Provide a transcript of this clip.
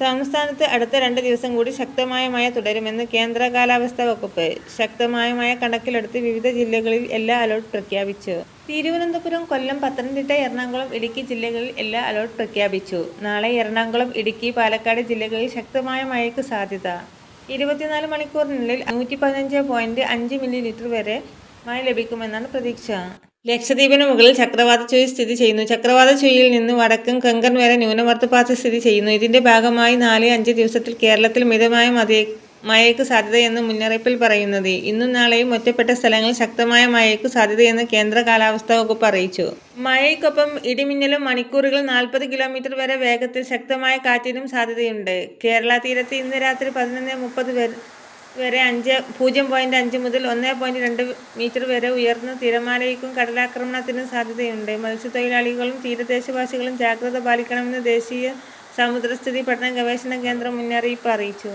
സംസ്ഥാനത്ത് അടുത്ത രണ്ട് ദിവസം കൂടി ശക്തമായ മഴ തുടരുമെന്ന് കേന്ദ്ര കാലാവസ്ഥാ വകുപ്പ് ശക്തമായ മഴ കണക്കിലെടുത്ത് വിവിധ ജില്ലകളിൽ എല്ലാ അലർട്ട് പ്രഖ്യാപിച്ചു. തിരുവനന്തപുരം കൊല്ലം പത്തനംതിട്ട എറണാകുളം ഇടുക്കി ജില്ലകളിൽ എല്ലാ അലർട്ട് പ്രഖ്യാപിച്ചു. നാളെ എറണാകുളം ഇടുക്കി പാലക്കാട് ജില്ലകളിൽ ശക്തമായ മഴയ്ക്ക് സാധ്യത. ഇരുപത്തിനാല് മണിക്കൂറിനുള്ളിൽ നൂറ്റി പതിനഞ്ച് പോയിന്റ് അഞ്ച് മില്ലിലിറ്റർ വരെ മഴ ലഭിക്കുമെന്നാണ് പ്രതീക്ഷ. ലക്ഷദ്വീപിന് മുകളിൽ ചക്രവാത ചുഴി സ്ഥിതി ചെയ്യുന്നു. ചക്രവാത ചുഴിയിൽ നിന്ന് വടക്കും കങ്കൺ വരെ ന്യൂനമർദ്ദപാത സ്ഥിതി ചെയ്യുന്നു. ഇതിന്റെ ഭാഗമായി നാല് അഞ്ച് ദിവസത്തിൽ കേരളത്തിൽ മിതമായ മതി മഴയ്ക്ക് സാധ്യതയെന്ന് മുന്നറിയിപ്പിൽ പറയുന്നത്. ഇന്നും നാളെയും ഒറ്റപ്പെട്ട സ്ഥലങ്ങളിൽ ശക്തമായ മഴയ്ക്ക് സാധ്യതയെന്ന് കേന്ദ്ര കാലാവസ്ഥാ വകുപ്പ് അറിയിച്ചു. മഴയ്ക്കൊപ്പം ഇടിമിന്നലും മണിക്കൂറുകൾ നാൽപ്പത് കിലോമീറ്റർ വരെ വേഗത്തിൽ ശക്തമായ കാറ്റിനും സാധ്യതയുണ്ട്. കേരള തീരത്ത് ഇന്ന് രാത്രി പതിനൊന്ന് മുപ്പത് വരെ വരെ അഞ്ച് പൂജ്യം പോയിന്റ് അഞ്ച് മുതൽ ഒന്ന് പോയിന്റ് രണ്ട് മീറ്റർ വരെ ഉയർന്ന തിരമാലയ്ക്കും കടലാക്രമണത്തിനും സാധ്യതയുണ്ട്. മത്സ്യത്തൊഴിലാളികളും തീരദേശവാസികളും ജാഗ്രത പാലിക്കണമെന്ന് ദേശീയ സമുദ്രസ്ഥിതി പഠന ഗവേഷണ കേന്ദ്രം മുന്നറിയിപ്പ് അറിയിച്ചു.